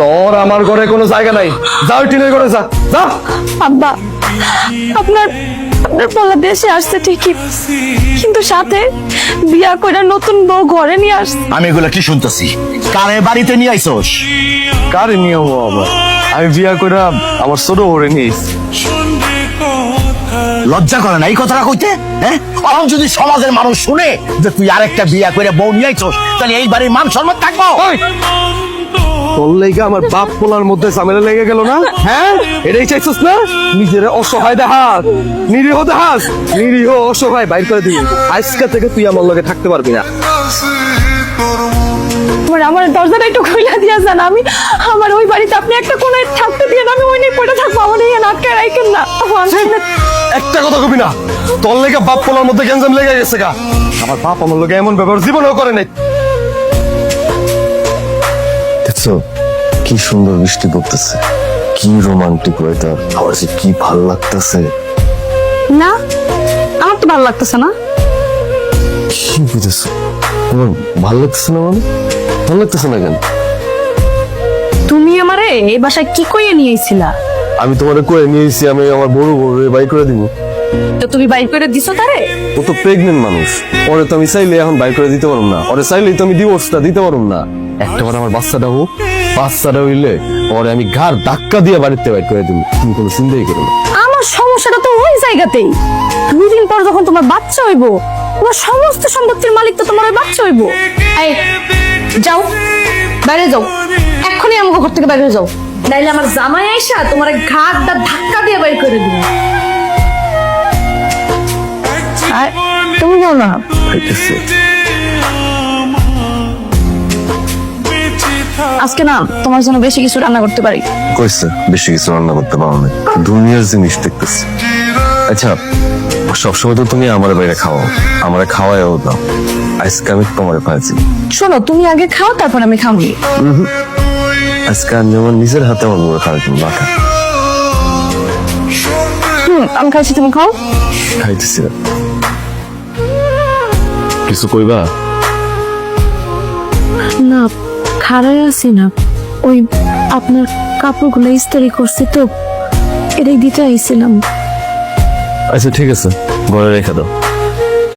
তোর আমার ঘরে কোনো জায়গা নাই। যা ওই টিনের ঘরে যা। যা। আব্বা আপনার আপনার পোলা দেশে আসছে ঠিকই। কিন্তু সাথে বিয়া করে নতুন বউ ঘরে নিয়ে আসছে আমি এগুলো কি শুনতেছি? কারে বাড়িতে নিয়ে আইসোস? কারে নিয়ে হব আবার? আমি বিয়া করে আমার ছোট ওরে নিয়ে। লজ্জা করে না এই কথাটা কইতে? হ্যাঁ? এখন যদি সমাজের মানুষ শুনে যে তুই আরেকটা বিয়া করে বউ নিয়ে আইছস তাহলে এই বাড়ির মান সম্মান থাকব। ওই! তোর লেগে আমার বাপ পোলার মধ্যে ঝামেলা লেগে গেল না? হ্যাঁ? এটাই চাইছিস না? নিজের অসহায় দেখাস নিরীহ দেখাস নিরীহ অসহায় বাইর করে দিবি। আজকে থেকে তুই আমার লগে থাকতে পারবি না। আমার আমার দরজাটা একটু খুলে দিয়ে যান। আমি আমার ওই বাড়িতে আপনি একটা কোনায় থাকতে দিয়ে আমি ওই নিয়ে পড়ে থাকব। আমার এই আটকে রাখেন না। একটা কথা কবি না। তোর লেগে বাপ পোলার মধ্যে গ্যাঞ্জাম লেগে গেছে গা। আমার বাপ আমার লগে এমন ব্যবহার জীবনেও করে নাই। দেখছ? কি সুন্দর বৃষ্টি পড়তেছে। কি রোমান্টিক ওয়েদার আমার যে কি ভালো লাগতেছে। না আমার তো ভালো লাগতেছে না। কি বুঝেছ? তোমার ভালো লাগতেছে না মানে? ভালো লাগতেছে না কেন? তুমি আমারে এই বাসায় কি কইয়ে নিয়েছিলা আমি তোমার করে নিয়েছি আমি আমার বড় বড় বাই করে দিব। তো তুমি বাইর করে দিছো তারে? ও তো প্রেগনেন্ট মানুষ। ওরে তো আমি চাইলে এখন বাই করে দিতে পারব না। ওরে চাইলেই তো আমি ডিভোর্সটা দিতে পারব না। একটা বার আমার বাচ্চাটা হোক বাচ্চাটা হইলে পরে আমি ঘাড় ধাক্কা দিয়ে বাড়িতে বাইর করে দিব। তুমি কোনো চিন্তাই করো না। আমার সমস্যাটা তো ওই জায়গাতেই। দুই দিন পর যখন তোমার বাচ্চা হইব তোমার সমস্ত সম্পত্তির মালিক তো তোমার ওই বাচ্চা হইব। এই যাও বাইরে যাও। এক্ষুনি আমাকে ঘর থেকে বাইরে যাও। নাইলে আমার জামাই আইসা তোমার ঘাট ধাক্কা দিয়ে বাইর করে দিবে। তুমি যাও না। আজকে না তোমার জন্য বেশি কিছু রান্না করতে পারি। কইছে বেশি কিছু রান্না করতে পারো না। দুনিয়ার জিনিস দেখতেছি। আচ্ছা সবসময় তো তুমি আমার বাইরে খাওয়াও আমার দাও। আজকে আমি তোমার পাইছি শোনো তুমি আগে খাও তারপর আমি খাব আজকে আমি আমার নিজের হাতে আমার মাথা আমি খাইছি তুমি খাও। খাইতেছি কিছু কইবা? না খারাই আছি না। ওই আপনার কাপড়গুলো ইস্তারি করছি তো, এটাই দিতে আইছিলাম। আচ্ছা ঠিক আছে, ঘরে রেখে দাও।